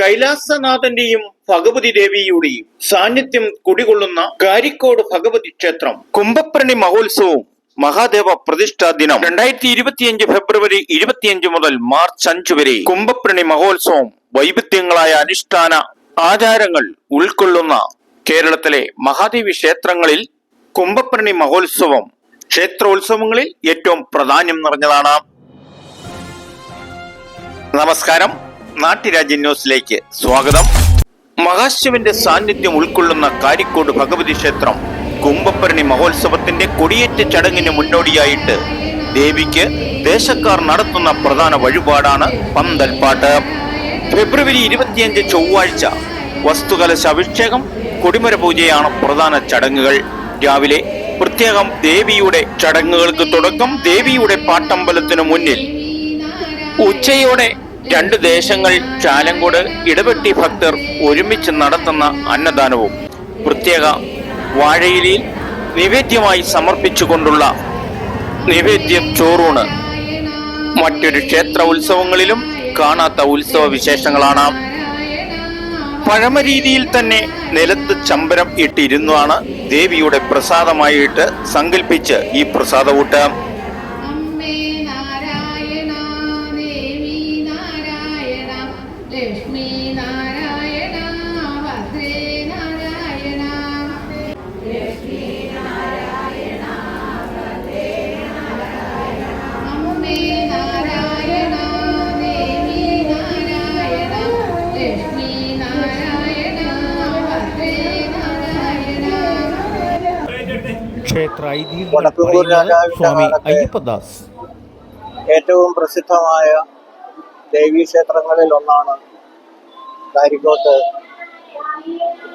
കൈലാസനാഥന്റെയും ഭഗവതി ദേവിയുടെയും സാന്നിധ്യം കുടികൊള്ളുന്ന കാരിക്കോട് ഭഗവതി ക്ഷേത്രം. കുംഭപ്രണി മഹോത്സവവും മഹാദേവ പ്രതിഷ്ഠാ ദിനം. രണ്ടായിരത്തി ഇരുപത്തിയഞ്ച് ഫെബ്രുവരി ഇരുപത്തിയഞ്ച് മുതൽ മാർച്ച് അഞ്ച് വരെ കുംഭപ്രണി മഹോത്സവം വൈവിധ്യങ്ങളായ അനുഷ്ഠാന ആചാരങ്ങൾ ഉൾക്കൊള്ളുന്ന കേരളത്തിലെ മഹാദേവി ക്ഷേത്രങ്ങളിൽ കുംഭപ്രണി മഹോത്സവം ക്ഷേത്രോത്സവങ്ങളിൽ ഏറ്റവും പ്രാധാന്യം നിറഞ്ഞതാണ്. നമസ്കാരം. നാട്ടുരാജ്യ ന്യൂസിലേക്ക് സ്വാഗതം. മഹാശിവന്റെ സാന്നിധ്യം ഉൾക്കൊള്ളുന്ന കാരിക്കോട് ഭഗവതി ക്ഷേത്രം കുംഭഭരണി മഹോത്സവത്തിന്റെ കൊടിയേറ്റ ചടങ്ങിന് മുന്നോടിയായിട്ട് ദേവിക്ക് ദേശക്കാർ നടത്തുന്ന പ്രധാന വഴിപാടാണ് പന്തൽപ്പാട്ട്. ഫെബ്രുവരി ഇരുപത്തിയഞ്ച് ചൊവ്വാഴ്ച വസ്തുകലശ അഭിഷേകം കൊടിമര പൂജയാണ് പ്രധാന ചടങ്ങുകൾ. രാവിലെ പ്രത്യേകം ദേവിയുടെ ചടങ്ങുകൾക്ക് തുടക്കം ദേവിയുടെ പാട്ടമ്പലത്തിനു മുന്നിൽ. ഉച്ചയോടെ രണ്ട് ദേശങ്ങൾ ചാലങ്കോട് ഇടപെട്ടി ഭക്തർ ഒരുമിച്ച് നടത്തുന്ന അന്നദാനവും. പ്രത്യേക വാഴയിലിൽ നിവേദ്യമായി സമർപ്പിച്ചുകൊണ്ടുള്ള നിവേദ്യം ചോറൂണ്. മറ്റൊരു ക്ഷേത്ര ഉത്സവങ്ങളിലും കാണാത്ത ഉത്സവ വിശേഷങ്ങളാണ്. പഴമരീതിയിൽ തന്നെ നിലത്ത് ചമ്പരം ഇട്ടിരുന്നാണ് ദേവിയുടെ പ്രസാദമായിട്ട് സങ്കല്പിച്ച് ഈ പ്രസാദകൂട്ട് അമ്മേ ക്ഷേത്ര സ്വാമി അയ്യപ്പദാസ്. ഏറ്റവും പ്രസിദ്ധമായ ദേവീക്ഷേത്രങ്ങളിൽ ഒന്നാണ് കാരിക്കോട്ട്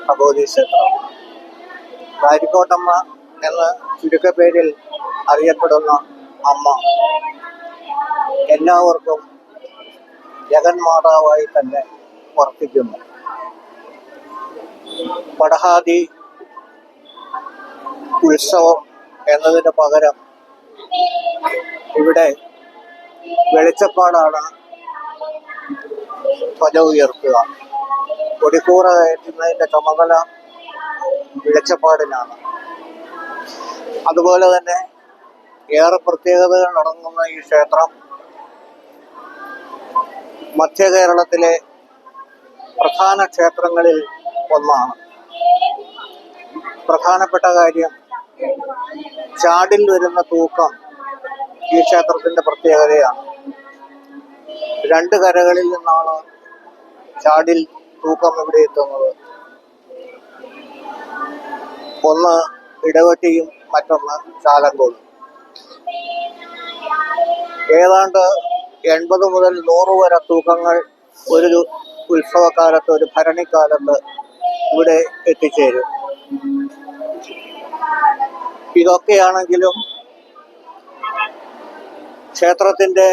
ഭഗവതി ക്ഷേത്രം. കാരിക്കോട്ടമ്മ ചുരുക്ക ചുരുക്കപ്പേരിൽ അറിയപ്പെടുന്ന അമ്മ. എല്ലാവർക്കും ജഗന്മാതാവായി തന്നെ വർത്തിക്കുന്നു പടഹാദി ഉത്സവം എന്നതിന് പകരം ഇവിടെ വെളിച്ചപ്പാടാണ് ധ്വജ ഉയർത്തുക. കൊടിക്കൂറ കയറ്റുന്നതിന്റെ ചുമതല വെളിച്ചപ്പാടിനാണ് അതുപോലെ തന്നെ ഏറെ പ്രത്യേകതകൾ അടങ്ങുന്ന ഈ ക്ഷേത്രം മധ്യ കേരളത്തിലെ പ്രധാന ക്ഷേത്രങ്ങളിൽ ഒന്നാണ്. പ്രധാനപ്പെട്ട കാര്യം ചാടിൽ വരുന്ന തൂക്കം ഈ ക്ഷേത്രത്തിന്റെ പ്രത്യേകതയാണ്. രണ്ട് കരകളിൽ നിന്നാണ് ചാടിൽ തൂക്കം ഇവിടെ എത്തുന്നത്. ഒന്ന് ഇടവെട്ടിയും മറ്റൊന്ന് ചാലങ്കോടും. ഏതാണ്ട് എൺപത് മുതൽ നൂറ് വരെ തൂക്കങ്ങൾ ഒരു ഉത്സവകാലത്ത് ഒരു ഭരണിക്കാലത്ത് ഇവിടെ എത്തിച്ചേരും. ഇതൊക്കെയാണെങ്കിലും ക്ഷേത്രത്തിന്റെ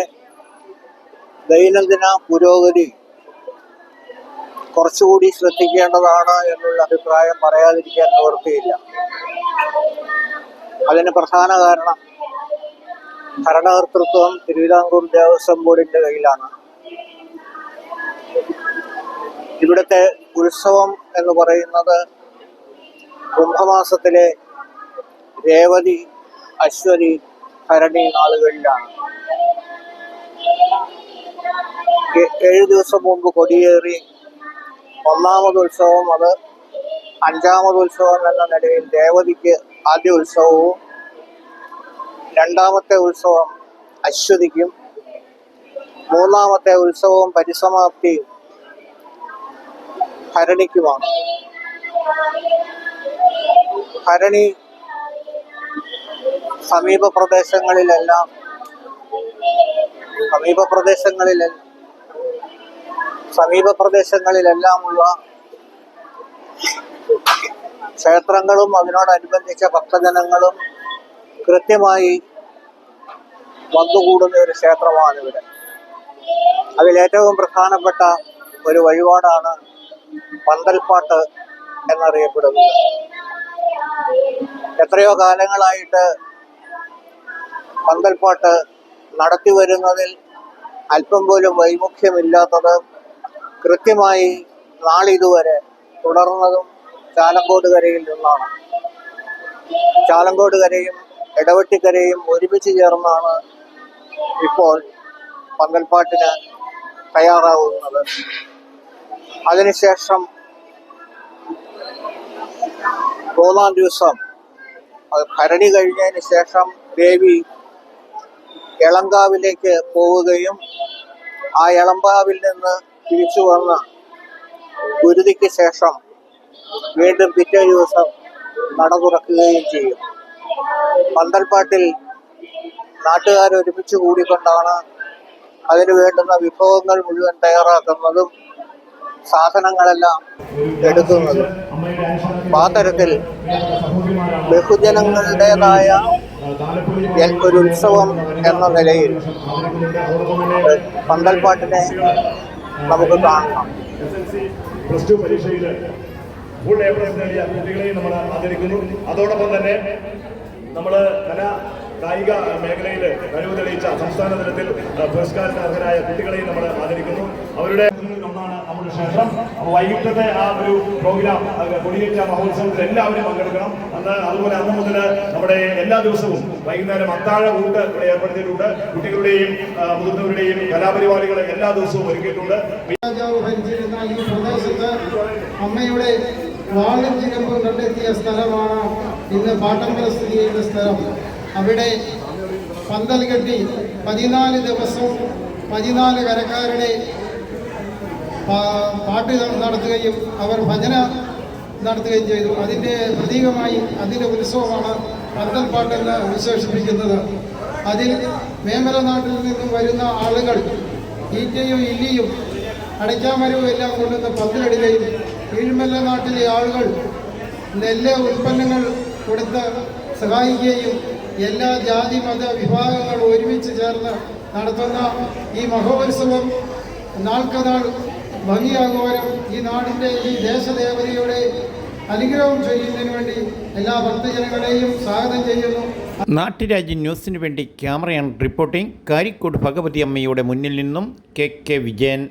ദൈനംദിന പുരോഗതി കുറച്ചുകൂടി ശ്രദ്ധിക്കേണ്ടതാണ് എന്നുള്ള അഭിപ്രായം പറയാതിരിക്കാൻ നിവൃത്തിയില്ല. അതിന് പ്രധാന കാരണം ഭരണകർത്തൃത്വം തിരുവിതാംകൂർ ദേവസ്വം ബോർഡിന്റെ കയ്യിലാണ്. ഇവിടുത്തെ ഉത്സവം എന്ന് പറയുന്നത് കുംഭമാസത്തിലെ രേവതി അശ്വതി ഭരണി നാളുകളിലാണ് ഏഴു ദിവസം മുമ്പ് കൊടിയേറി ഒന്നാമത് ഉത്സവം അത് അഞ്ചാമത് ഉത്സവം എന്ന നിലയിൽ രേവതിക്ക് ആദ്യ ഉത്സവവും രണ്ടാമത്തെ ഉത്സവം അശ്വതിക്കും മൂന്നാമത്തെ ഉത്സവവും പരിസമാപ്തി ഭരണിക്കുമാണ്. ഭരണി സമീപ പ്രദേശങ്ങളിലെല്ലാം സമീപ പ്രദേശങ്ങളിൽ സമീപ പ്രദേശങ്ങളിലെല്ലാമുള്ള ക്ഷേത്രങ്ങളും അതിനോടനുബന്ധിച്ച ഭക്തജനങ്ങളും കൃത്യമായി വന്നുകൂടുന്ന ഒരു ക്ഷേത്രമാണ് ഇവിടെ അതിലേറ്റവും പ്രധാനപ്പെട്ട ഒരു വഴിപാടാണ് പന്തൽപ്പാട്ട് എന്നറിയപ്പെടുന്നത്. എത്രയോ കാലങ്ങളായിട്ട് പന്തൽപ്പാട്ട് നടത്തി വരുന്നതിൽ അല്പം പോലും വൈമുഖ്യമില്ലാത്തത് കൃത്യമായി നാളിതുവരെ തുടർന്നതും ചാലങ്കോട് കരയിൽ നിന്നാണ്. ചാലങ്കോട് കരയും ഇടവെട്ടിക്കരയും ഒരുമിച്ച് ചേർന്നാണ് ഇപ്പോൾ പന്തൽപ്പാട്ടിന് തയ്യാറാവുന്നത്. അതിനുശേഷം മൂന്നാം ദിവസം അത് ഭരണി കഴിഞ്ഞതിന് ശേഷം ദേവി എളങ്കാവിലേക്ക് പോവുകയും ആ എളമ്പാവിൽ നിന്ന് തിരിച്ചു വന്ന് ഗുരുതിക്ക് ശേഷം വീണ്ടും പിറ്റേ ദിവസം നട തുറക്കുകയും ചെയ്യും. പന്തൽപ്പാട്ടിൽ നാട്ടുകാർ ഒരുമിച്ച് കൂടിക്കൊണ്ടാണ് അതിന് വേണ്ടുന്ന വിഭവങ്ങൾ മുഴുവൻ തയ്യാറാക്കുന്നതും സാധനങ്ങളെല്ലാം എടുക്കുന്നതും. ആ ബഹുജനങ്ങളുടേതായ ഒരു ഉത്സവം എന്ന നിലയിൽ പന്തൽപ്പാട്ടിനെ നമുക്ക് കാണണം. പ്ലസ് ടു പരീക്ഷയിൽ ഫുൾ എ പ്ലസ് നേടിയ കുട്ടികളെയും നമ്മൾ ആദരിക്കുന്നു. അതോടൊപ്പം തന്നെ നമ്മൾ കലാ കായിക മേഖലയിൽ കഴിവ് തെളിയിച്ച സംസ്ഥാന തലത്തിൽ പുരസ്കാരത്തിന് അർഹരായ കുട്ടികളെയും നമ്മൾ ആദരിക്കുന്നു. അവരുടെ ഒന്നാണ് നമ്മുടെ ക്ഷേത്രം. വൈകിട്ടത്തെ ആ ഒരു പ്രോഗ്രാം കൊടിയേറ്റ മഹോത്സവത്തിൽ എല്ലാവരും പങ്കെടുക്കണം. അന്ന് അതുപോലെ അന്ന് മുതൽ നമ്മുടെ എല്ലാ ദിവസവും വൈകുന്നേരം അത്താഴ കൂട്ട് ഇവിടെ ഏർപ്പെടുത്തിയിട്ടുണ്ട്. കുട്ടികളുടെയും മുതിർന്നവരുടെയും കലാപരിപാടികൾ എല്ലാ ദിവസവും ഒരുക്കിയിട്ടുണ്ട്. അമ്മയുടെ കണ്ടെത്തിയ സ്ഥലമാണ് ഇന്ന് പാട്ടമ്പല സ്ഥിതി ചെയ്യുന്ന സ്ഥലം. അവിടെ പന്തൽ കെട്ടി പതിനാല് ദിവസം പതിനാല് കരക്കാരുടെ പാട്ട് നടത്തുകയും അവർ ഭജന നടത്തുകയും ചെയ്തു. അതിന്റെ പ്രതീകമായി അതിന്റെ ഉത്സവമാണ് പന്തൽ പാട്ടെന്ന് വിശേഷിപ്പിക്കുന്നത്. അതിൽ മേമല നാട്ടിൽ നിന്നും വരുന്ന ആളുകൾ ഈറ്റയും ഇല്ലിയും അടയ്ക്കാമരവും എല്ലാം കൊണ്ടുവന്ന് പന്തലിടുകയും കീഴ്മല്ല നാട്ടിലെ ആളുകൾ നെല്ല് ഉൽപ്പന്നങ്ങൾ കൊടുത്ത് സഹായിക്കുകയും എല്ലാ ജാതി മത വിഭാഗങ്ങളും ഒരുമിച്ച് ചേർന്ന് നടത്തുന്ന ഈ മഹോത്സവം നാൾക്കനാൾ ഭംഗിയാകുവാനും ഈ നാടിന്റെ ഈ ദേശദേവതയുടെ അനുഗ്രഹം ചെയ്യുന്നതിന് വേണ്ടി എല്ലാ ഭക്തജനങ്ങളെയും സ്വാഗതം ചെയ്യുന്നു. നാട്ടുരാജ്യ ന്യൂസിനു വേണ്ടി ക്യാമറയാണ് റിപ്പോർട്ടിംഗ്. കാരിക്കോട് ഭഗവതി അമ്മയുടെ മുന്നിൽ നിന്നും കെ കെ വിജയൻ